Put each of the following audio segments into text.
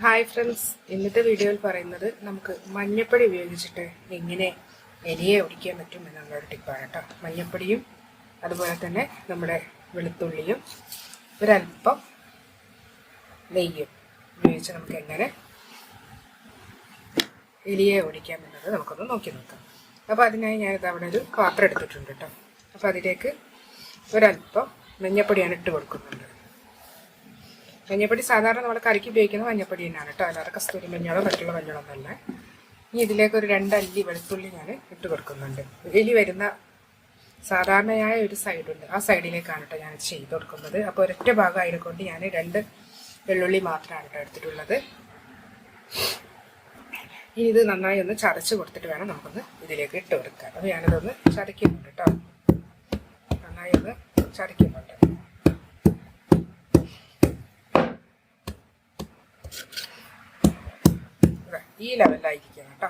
Hi friends ഇന്നത്തെ വീഡിയോയിൽ പറയുന്നത് നമുക്ക് മഞ്ഞപ്പൊടി ഉപയോഗിച്ചിട്ട് എങ്ങനെ എലിയെ ഒടിക്കാൻ പറ്റും എന്നുള്ള ഒരു ടിപ്പാണ് കേട്ടോ. മഞ്ഞപ്പൊടിയും അതുപോലെ തന്നെ നമ്മുടെ വെളുത്തുള്ളിയും ഒരല്പം നെയ്യും ഉപയോഗിച്ച് നമുക്ക് എങ്ങനെ എലിയെ ഓടിക്കാം എന്നത് നമുക്കൊന്ന് നോക്കി നോക്കാം. അപ്പോൾ അതിനായി ഞാനിത് അവിടെ ഒരു പാത്രം എടുത്തിട്ടുണ്ട് കേട്ടോ. അപ്പോൾ അതിലേക്ക് ഒരല്പം മഞ്ഞപ്പൊടിയാണ് ഇട്ട് കൊടുക്കുന്നുണ്ട്. മഞ്ഞപ്പൊടി സാധാരണ നമ്മൾ കറിക്ക് ഉപയോഗിക്കുന്ന മഞ്ഞപ്പൊടി തന്നെയാണ് കേട്ടോ. അല്ലാതെ കസ്തൂരി മഞ്ഞളോ മറ്റുള്ള മഞ്ഞളോ മഞ്ഞളൊന്നല്ല ഇനി ഇതിലേക്ക് ഒരു രണ്ടല്ലി വെളുത്തുള്ളി ഞാൻ ഇട്ട് കൊടുക്കുന്നുണ്ട്. എലി വരുന്ന സാധാരണയായ ഒരു സൈഡുണ്ട് ആ സൈഡിലേക്കാണ് കേട്ടോ ഞാൻ ചെയ്ത് കൊടുക്കുന്നത്. അപ്പോൾ ഒരൊറ്റ ഭാഗം കൊണ്ട് ഞാൻ രണ്ട് വെള്ളുള്ളി മാത്രമാണ് കേട്ടോ എടുത്തിട്ടുള്ളത്. ഇനി ഇത് നന്നായി ഒന്ന് ചതച്ച് കൊടുത്തിട്ട് വേണം നമുക്കൊന്ന് ഇതിലേക്ക് ഇട്ട് കൊടുക്കാൻ. അപ്പോൾ ഞാനിതൊന്ന് ചതക്കുന്നുണ്ട് കേട്ടോ. നന്നായി ഒന്ന് ചതയ്ക്കുന്നുണ്ട് ഇതാ, ഈ ലെവലിലായിരിക്കണം കേട്ടോ.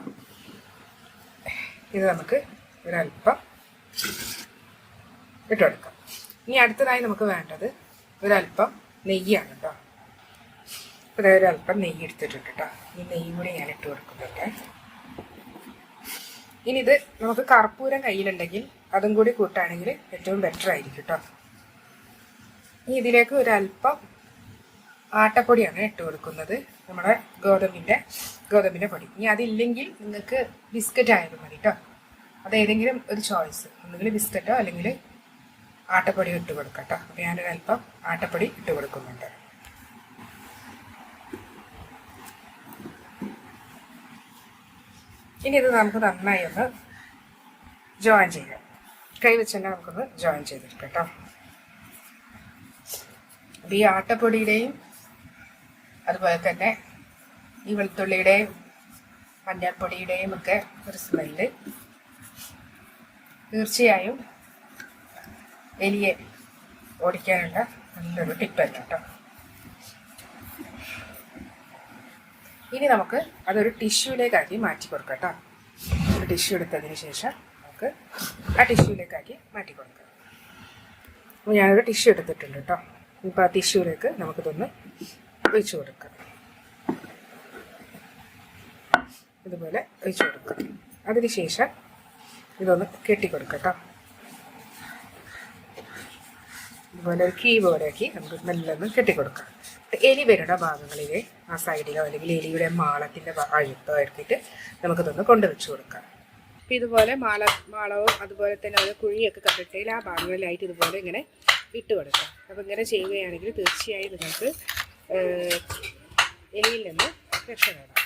ഇത് നമുക്ക് ഒരല്പം ഇട്ടുകൊടുക്കാം ഇനി അടുത്തതായി നമുക്ക് വേണ്ടത് ഒരല്പം നെയ്യാണ് കേട്ടോ. ഇവിടെ ഒരല്പം നെയ്യ് എടുത്തിട്ടുണ്ട് കേട്ടോ. ഈ നെയ്യ് കൂടി ഞാൻ ഇട്ട് കൊടുക്കുന്നുണ്ട്. ഇനി ഇത് നമുക്ക് കർപ്പൂരം കയ്യിലുണ്ടെങ്കിൽ അതും കൂടി കൂട്ടുകയാണെങ്കിൽ ഏറ്റവും ബെറ്റർ ആയിരിക്കും കേട്ടോ. ഇനി ഇതിലേക്ക് ഒരല്പം ആട്ടപ്പൊടിയാണ് ഇട്ട് കൊടുക്കുന്നത്. നമ്മുടെ ഗോതമ്പിന്റെ ഗോതമ്പിന്റെ പൊടി. ഇനി അതില്ലെങ്കിൽ നിങ്ങൾക്ക് ബിസ്ക്കറ്റ് ആയാലും മതി കേട്ടോ അത് ഏതെങ്കിലും ഒരു ചോയ്സ്. ഒന്നുകിൽ ബിസ്ക്കറ്റോ അല്ലെങ്കിൽ ആട്ടപ്പൊടി ഇട്ട് കൊടുക്കാം കേട്ടോ ഞാനൊരു അല്പം ആട്ടപ്പൊടി ഇട്ട് കൊടുക്കുന്നുണ്ട്. ഇനി ഇത് നമുക്ക് നന്നായി ഒന്ന് ജോയിൻ ചെയ്യാം. കൈ വെച്ച് തന്നെ നമുക്കൊന്ന് ജോയിൻ ചെയ്തെടുക്കാം കേട്ടോ ഈ ആട്ടപ്പൊടിയുടെയും അതുപോലെ തന്നെ ഈ വെളുത്തുള്ളിയുടെയും മഞ്ഞൾപ്പൊടിയുടെയും ഒക്കെ ഒരു സ്മെല്ല് തീർച്ചയായും എലിയെ ഓടിക്കാനുള്ള നല്ലൊരു ടിപ്പല്ല കേട്ടോ ഇനി നമുക്ക് അതൊരു ടിഷ്യൂലേക്കാക്കി മാറ്റി കൊടുക്കാം കേട്ടോ ഒരു ടിഷ്യൂ എടുത്തതിന് ശേഷം നമുക്ക് ആ ടിഷ്യൂലേക്കാക്കി മാറ്റി കൊടുക്കാം. അപ്പോൾ ഞാനൊരു ടിഷ്യൂ എടുത്തിട്ടുണ്ട് കേട്ടോ ഇപ്പോൾ ആ ടിഷ്യൂലേക്ക് നമുക്കിതൊന്ന് ഒഴിച്ചു കൊടുക്കുക ഇതുപോലെ ഒഴിച്ചു കൊടുക്കുക അതിനുശേഷം ഇതൊന്ന് കെട്ടിക്കൊടുക്കാം കേട്ടോ ഇതുപോലെ ഒരു കീ പോലെയാക്കി നമുക്ക് നല്ലൊന്ന് കെട്ടിക്കൊടുക്കാം. എലി വരുന്ന ഭാഗങ്ങളിൽ ആ സൈഡിലോ അല്ലെങ്കിൽ എലിയുടെ മാളത്തിന്റെ അഴുത്തോ എടുത്തിട്ട് നമുക്കിതൊന്ന് കൊണ്ടുവച്ച് കൊടുക്കാം. അപ്പം ഇതുപോലെ മാള മാളവും അതുപോലെ തന്നെ ഒരു കുഴിയൊക്കെ കണ്ടിട്ടതിൽ ആ ഭാഗങ്ങളിലായിട്ട് ഇതുപോലെ ഇങ്ങനെ ഇട്ട് കൊടുക്കാം. അപ്പം ഇങ്ങനെ ചെയ്യുകയാണെങ്കിൽ തീർച്ചയായും നിങ്ങൾക്ക് ഏഹ്, എലിയിൽ നിന്ന് രക്ഷപ്പെടാം